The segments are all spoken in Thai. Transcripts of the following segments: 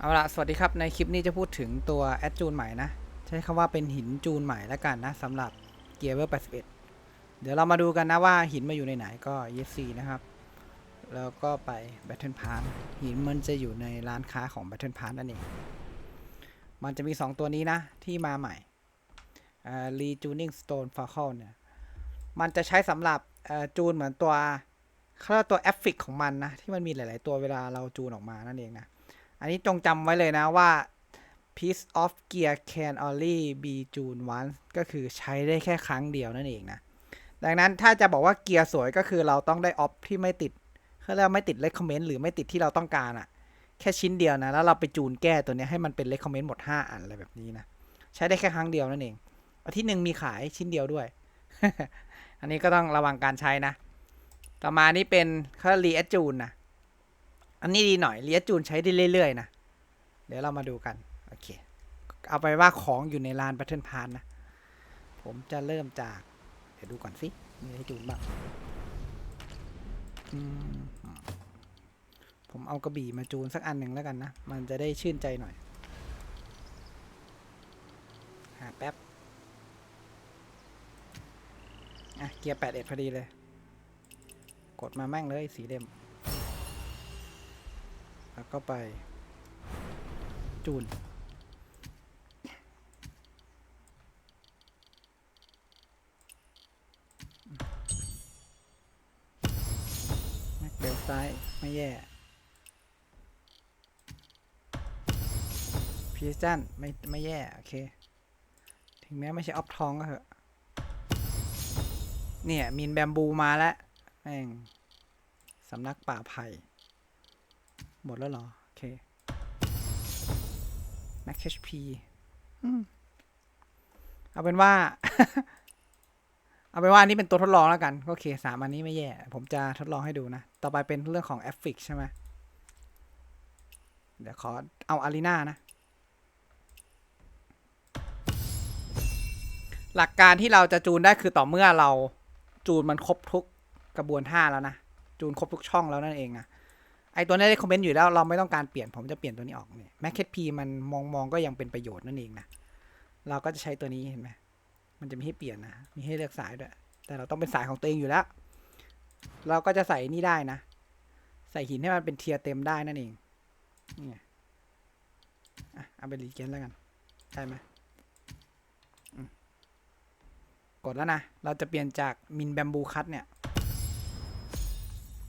เอาละสวัสดีครับ ในคลิปนี้จะพูดถึงตัวแอดจูนใหม่นะ ใช้คำว่าเป็นหินจูนใหม่แล้วกันนะสำหรับเกียร์เวอร์81 เดี๋ยวเรามาดูกันนะว่าหินมาอยู่ในไหนก็ ESC นะครับ แล้วก็ไป Battle Pass หินมันจะอยู่ในร้านค้าของ Battle Pass นั่นเอง มันจะมี 2 ตัวนี้นะ ที่มาใหม่ Retuning Stone f a c a l เนี่ย มันจะใช้สำหรับจูนเหมือนตัวเขาเรียกว่าตัวแอฟฟิกของมันนะ ที่มันมีหลาย ๆ ตัวเวลาเราจูนออกมานั่นเองนะ อันนี้จงจำไว้เลยนะว่า piece of gear can only be tuned once ก็คือใช้ได้แค่ครั้งเดียวนั่นเองนะ ดังนั้นถ้าจะบอกว่าเกียร์สวยก็คือเราต้องได้ออฟที่ไม่ติดเขาเรียกว่าไม่ติด recommend หรือไม่ติดที่เราต้องการอะแค่ชิ้นเดียวนะ แล้วเราไปจูนแก้ตัวนี้ให้มันเป็น recommend หมด 5 อันอะไรแบบนี้นะ ใช้ได้แค่ครั้งเดียวนั่นเองอาทิตย์หนึ่งมีขายชิ้นเดียวด้วย อันนี้ก็ต้องระวังการใช้นะ ต่อมานี่เป็นเขารีแอจูนนะ อันนี้ดีหน่อยเลียจูนใช้ได้เรื่อยๆนะ เดี๋ยวเรามาดูกัน โอเค เอาไปว่าของอยู่ในลาน Battle Pass นะ ผมจะเริ่มจาก เดี๋ยวดูก่อนสิมีอะไรจูนบ้างผมเอากระบี่มาจูนสักอันหนึ่งแล้วกันนะ มันจะได้ชื่นใจหน่อย หาแป๊บ อะ เกียร์แปดเอ็ดพอดีเลย กดมาแม่งเลยสีเดม แล้วก็ไป จูน แม็กเบลซ้าย ไม่แย่พีจันไม่ไม่แย่ โอเค ถึงแม้ไม่ใช่ออฟทองก็เถอะ เนี่ย มีนแบมบูมาแล้วแม่งสำนักป่าไผ่ หมดแล้วเหรอ โอเค Max HP อเอาเป็นว่า เอาเป็นว่าอันนี้เป็นตัวทดลองแล้วกัน โอเคสามอันนี้ไม่แย่ ผมจะทดลองให้ดูนะ ต่อไปเป็นเรื่องของ a f f i x ใช่ไหมเดี๋ยวขอเอาอารีนานะ หลักการที่เราจะจูนได้คือต่อเมื่อเราจูนมันครบทุกกระบวนท่าแล้วนะ จูนครบทุกช่องแล้วนั่นเองนะ ไอตัวนี้ได้คอมเมนต์อยู่แล้วเราไม่ต้องการเปลี่ยนผมจะเปลี่ยนตัวนี้ออกเนี่ยแมคเคทพีมันมองมองก็ยังเป็นประโยชน์นั่นเองนะเราก็จะใช้ตัวนี้เห็นไหมมันจะมีให้เปลี่ยนนะมีให้เลือกสายด้วยแต่เราต้องเป็นสายของตัวเองอยู่แล้ว เราก็จะใส่นี่ได้นะ ใส่หินให้มันเป็นเทียร์เต็มได้นั่นเองนี่อะเอาไปรีเกนแล้วกันได้ไหมอืมกดแล้วนะ เราจะเปลี่ยนจากมินแบมบูคัตเนี่ย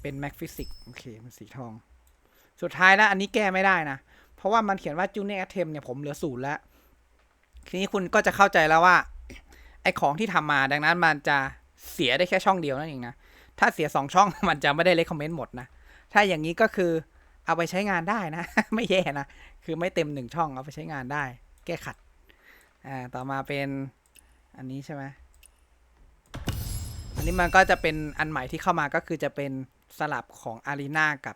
เป็นแม็กฟิสิกโอเค มันสีทอง สุดท้ายแล้วอันนี้แก้ไม่ได้นะ เพราะว่ามันเขียนว่าจูเนียร์เทมเนี่ยผมเหลือศูนย์แล้ว ทีนี้คุณก็จะเข้าใจแล้วว่า ไอของที่ทำมาดังนั้นมันจะเสียได้แค่ช่องเดียวนั่นเองนะ ถ้าเสียสองช่องมันจะไม่ได้เลคคอมเมนต์หมดนะ ถ้าอย่างนี้ก็คือเอาไปใช้งานได้นะ ไม่แย่นะ คือไม่เต็มหนึ่งช่องเอาไปใช้งานได้ แก้ขัด อ่า ต่อมาเป็นอันนี้ใช่ไหมอันนี้มันก็จะเป็นอันใหม่ที่เข้ามาก็คือจะเป็น สลับของ Arena กับ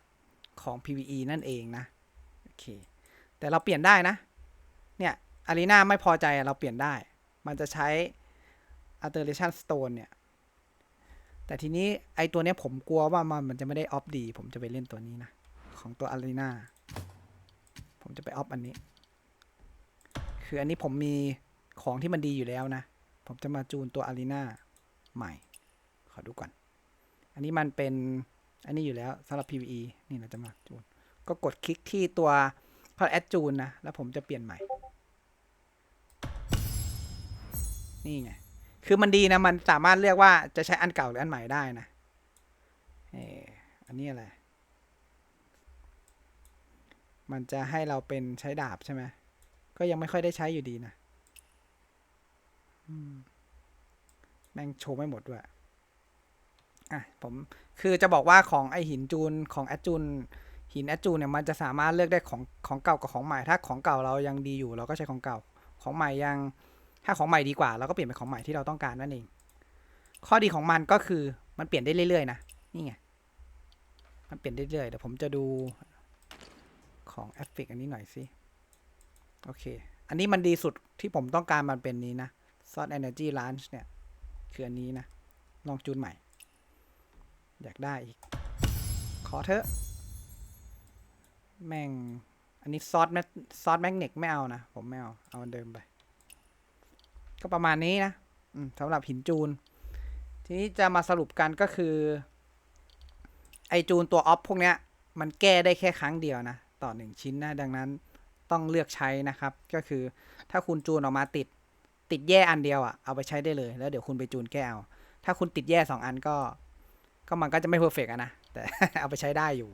ของ PVE นั่นเองนะโอเคแต่เราเปลี่ยนได้นะ เนี่ย Arena ไม่พอใจเราเปลี่ยนได้ มันจะใช้ Alteration Stone เนี่ย แต่ทีนี้ไอตัวเนี้ยผมกลัวว่ามันมันจะไม่ได้ออฟดี ผมจะไปเล่นตัวนี้นะ ของตัว Arena ผมจะไปออฟอันนี้ คืออันนี้ผมมีของที่มันดีอยู่แล้วนะ ผมจะมาจูนตัว Arena ใหม่ ขอดูก่อน อันนี้มันเป็น อันนี้อยู่แล้วสำหรับ PVE นี่เราจะมาจูน ก็กดคลิกที่ตัวเขาแอดจูนนะ แล้วผมจะเปลี่ยนใหม่ นี่ไง คือมันดีนะ มันสามารถเลือกว่าจะใช้อันเก่าหรืออันใหม่ได้นะเอออันนี้อะไร มันจะให้เราเป็นใช้ดาบใช่ไหม ก็ยังไม่ค่อยได้ใช้อยู่ดีนะแม่งโชว์ไม่หมดด้วย อะผมคือจะบอกว่าของไอหินจูนของแอดจูนหินแอดจูนเนี่ยมันจะสามารถเลือกได้ของของเก่ากับของใหม่ ถ้าของเก่าเรายังดีอยู่เราก็ใช้ของเก่าของใหม่ยัง ถ้าของใหม่ดีกว่าเราก็เปลี่ยนเป็นของใหม่ที่เราต้องการนั่นเอง ข้อดีของมันก็คือมันเปลี่ยนได้เรื่อยๆนะนี่ไงมันเปลี่ยนได้เรื่อยเดี๋ยวผมจะดูของแอฟฟิกอันนี้หน่อยสิโอเค อันนี้มันดีสุดที่ผมต้องการมันเป็นนี้นะซอส Energy Launch เนี่ย คืออันนี้นะ ลองจูนใหม่ อยากได้อีก ขอเถอะ แม่ง อันนี้ซอสแมซอสแมกเนตไม่เอานะ ผมไม่เอา เอาอันเดิมไป ก็ประมาณนี้นะสำหรับหินจูน ทีนี้จะมาสรุปกันก็คือ ไอจูนตัวออฟพวกเนี้ย มันแก้ได้แค่ครั้งเดียวนะ ต่อหนึ่งชิ้นนะ ดังนั้นต้องเลือกใช้นะครับ ก็คือถ้าคุณจูนออกมาติดติดแย่อันเดียวอะ่ะ เอาไปใช้ได้เลย แล้วเดี๋ยวคุณไปจูนแก้เอาถ้าคุณติดแย่สองอันก็ ก็มันก็จะไม่เพอร์เฟกอะนะ แต่เอาไปใช้ได้อยู่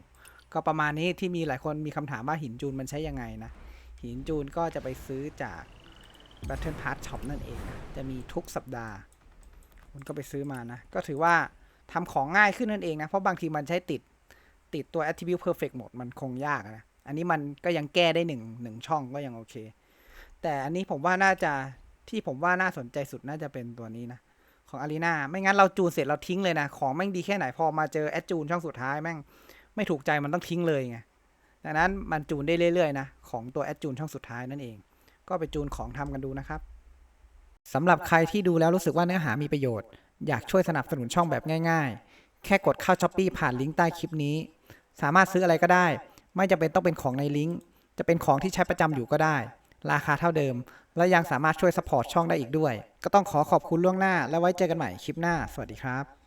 ก็ประมาณนี้ที่มีหลายคนมีคำถามว่าหินจูนมันใช้ยังไงนะ หินจูนก็จะไปซื้อจาก Battle Pass Shop นั่นเองนะจะมีทุกสัปดาห์ คุณก็ไปซื้อมานะ ก็ถือว่าทำของง่ายขึ้นนั่นเองนะ เพราะบางทีมันใช้ติดติดตัว Attribute Perfect หมดมันคงยากนะ อันนี้มันก็ยังแก้ได้หนึ่งหนึ่งช่องก็ยังโอเค แต่อันนี้ผมว่าน่าจะที่ผมว่าน่าสนใจสุดน่าจะเป็นตัวนี้นะ ของอารีนาไม่งั้นเราจูนเสร็จเราทิ้งเลยนะ ของแม่งดีแค่ไหนพอมาเจอแอดจูนช่องสุดท้ายแม่งไม่ถูกใจมันต้องทิ้งเลยไงดังนั้นมันจูนได้เรื่อยๆนะของตัวแอดจูนช่องสุดท้ายนั่นเอง ก็ไปจูนของทำกันดูนะครับสำหรับใครที่ดูแล้วรู้สึกว่าเนื้อหามีประโยชน์ อยากช่วยสนับสนุนช่องแบบง่ายๆ แค่กดเข้าช้อปปีผ่านลิงก์ใต้คลิปนี้ สามารถซื้ออะไรก็ได้ ไม่จำเป็นต้องเป็นของในลิงก์ จะเป็นของที่ใช้ประจำอยู่ก็ได้ ราคาเท่าเดิม และยังสามารถช่วยสปอร์ตช่องได้อีกด้วย ก็ต้องขอขอบคุณล่วงหน้า และไว้เจอกันใหม่คลิปหน้า สวัสดีครับ